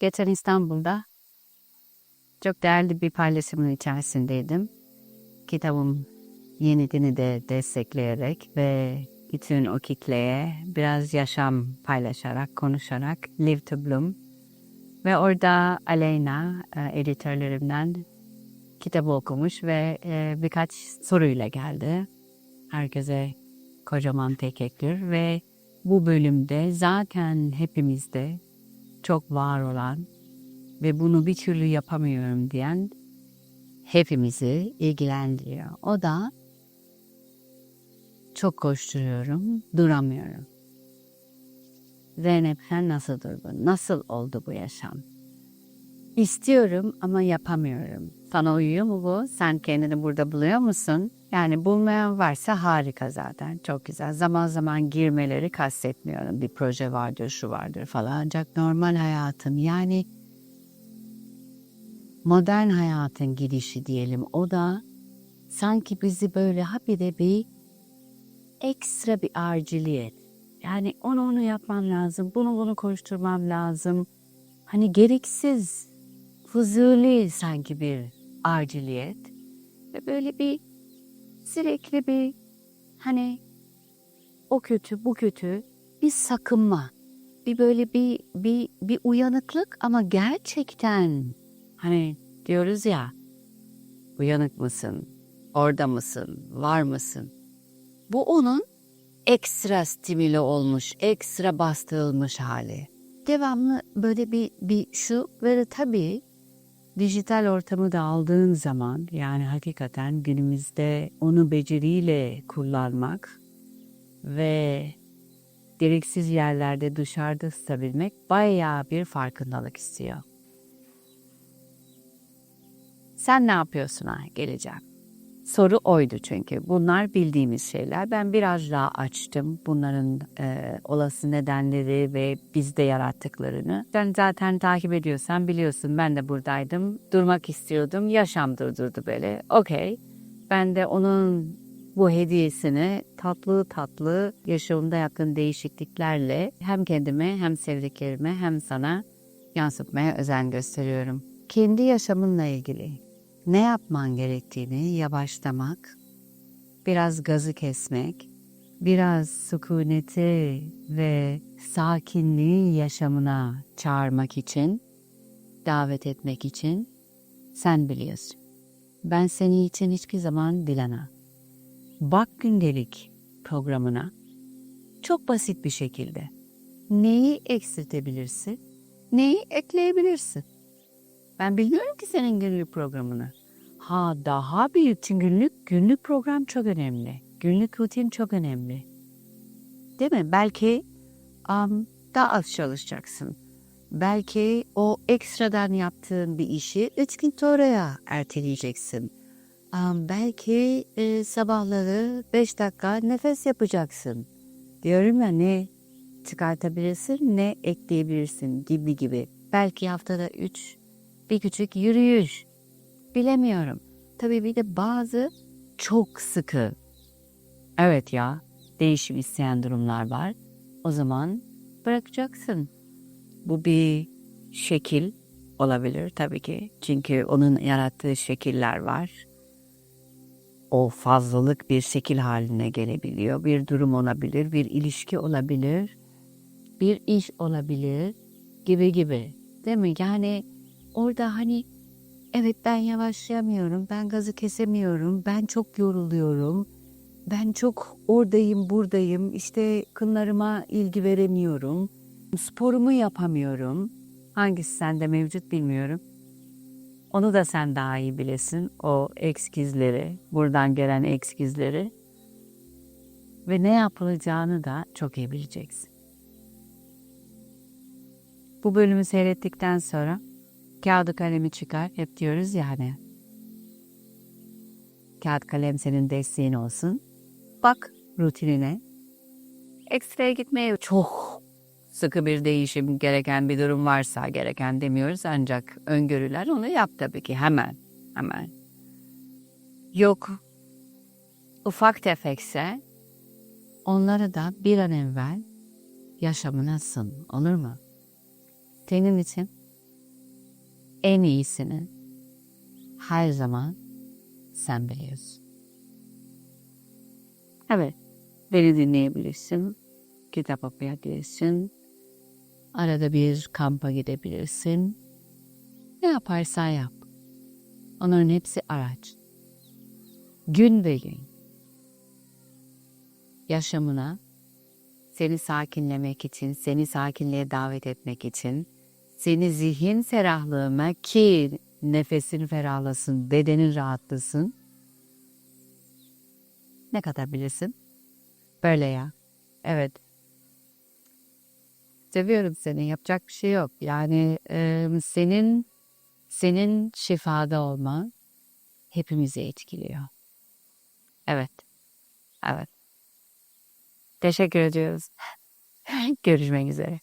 Geçen İstanbul'da çok değerli bir paylaşımın içerisindeydim. Kitabım yenidini de destekleyerek ve bütün o kitleye biraz yaşam paylaşarak, konuşarak Live to Bloom ve orada Aleyna e, editörlerimden kitabı okumuş ve e, birkaç soruyla geldi. Herkese kocaman teşekkür ve bu bölümde zaten hepimizde çok var olan ve bunu bir türlü yapamıyorum diyen hepimizi ilgilendiriyor. O da çok koşturuyorum, duramıyorum. Zeynep sen nasıl durdun? Nasıl oldu bu yaşam? İstiyorum ama yapamıyorum. Sana uyuyor mu bu? Sen kendini burada buluyor musun? Yani bulmayan varsa harika zaten. Çok güzel. Zaman zaman girmeleri kastetmiyorum. Bir proje vardır, şu vardır falan. Ancak normal hayatın yani modern hayatın gidişi diyelim. O da sanki bizi böyle habire bir ekstra bir aciliyet. Yani onu onu yapmam lazım, bunu bunu koşturmam lazım. Hani gereksiz, fuzuli sanki bir aciliyet. Ve böyle bir sürekli bir hani o kötü, bu kötü bir sakınma. Bir böyle bir, bir, bir uyanıklık ama gerçekten hani diyoruz ya uyanık mısın, orada mısın, var mısın? Bu onun ekstra stimüle olmuş, ekstra bastırılmış hali. Devamlı böyle bir, bir şu ve tabii dijital ortamı da aldığın zaman yani hakikaten günümüzde onu beceriyle kullanmak ve gereksiz yerlerde dışarıda tutabilmek bayağı bir farkındalık istiyor. Sen ne yapıyorsun ha geleceğim? Soru oydu çünkü. Bunlar bildiğimiz şeyler. Ben biraz daha açtım bunların e, olası nedenleri ve bizde yarattıklarını. Sen zaten takip ediyorsan biliyorsun ben de buradaydım. Durmak istiyordum. Yaşam durdurdu böyle. Okey. Ben de onun bu hediyesini tatlı tatlı yaşamımda yakın değişikliklerle hem kendime hem sevdiklerime hem sana yansıtmaya özen gösteriyorum. Kendi yaşamınla ilgili ne yapman gerektiğini yavaşlamak, biraz gazı kesmek, biraz sükuneti ve sakinliği yaşamına çağırmak için, davet etmek için sen biliyorsun. Ben seni için hiçbir zaman dilana. Bak gündelik programına çok basit bir şekilde neyi eksiltebilirsin, neyi ekleyebilirsin. Ben bilmiyorum ki senin günlük programını. Ha daha büyük için günlük, günlük program çok önemli. Günlük rutin çok önemli. Değil mi? Belki um, daha az çalışacaksın. Belki o ekstradan yaptığın bir işi üç gün sonraya erteleyeceksin. Um, belki e, sabahları beş dakika nefes yapacaksın. Diyorum ya ne çıkartabilirsin ne ekleyebilirsin gibi gibi. Belki haftada üç bir küçük yürüyüş. Bilemiyorum. Tabii bir de bazı çok sıkı. Evet ya, değişim isteyen durumlar var. O zaman bırakacaksın. Bu bir şekil olabilir tabii ki. Çünkü onun yarattığı şekiller var. O fazlalık bir şekil haline gelebiliyor. Bir durum olabilir, bir ilişki olabilir, bir iş olabilir gibi gibi. Değil mi? Yani orada hani evet ben yavaşlayamıyorum, ben gazı kesemiyorum, ben çok yoruluyorum, ben çok oradayım, buradayım, işte kınlarıma ilgi veremiyorum, sporumu yapamıyorum. Hangisi sende mevcut bilmiyorum. Onu da sen daha iyi bilesin. O ekskizleri, buradan gelen ekskizleri ve ne yapılacağını da çok iyi bileceksin. Bu bölümü seyrettikten sonra Kağıdı kalemi çıkar hep diyoruz ya hani. Kağıt kalem senin desteğin olsun. Bak rutinine. Ekstraya gitmeye çok sıkı bir değişim gereken bir durum varsa gereken demiyoruz ancak öngörüler onu yap tabii ki hemen hemen. Yok ufak tefekse onları da bir an evvel yaşamına sın olur mu? Senin için en iyisini her zaman sen biliyorsun. Evet, beni dinleyebilirsin, kitap okuyabilirsin, arada bir kampa gidebilirsin. Ne yaparsan yap. Onların hepsi araç. Gün ve gün. Yaşamına seni sakinlemek için, seni sakinliğe davet etmek için, seni zihin ferahlığına ki nefesin ferahlasın, bedenin rahatlasın. Ne kadar bilirsin? Böyle ya. Evet. Seviyorum seni. Yapacak bir şey yok. Yani e, senin senin şifada olman hepimizi etkiliyor. Evet. Evet. Teşekkür ediyoruz. Görüşmek üzere.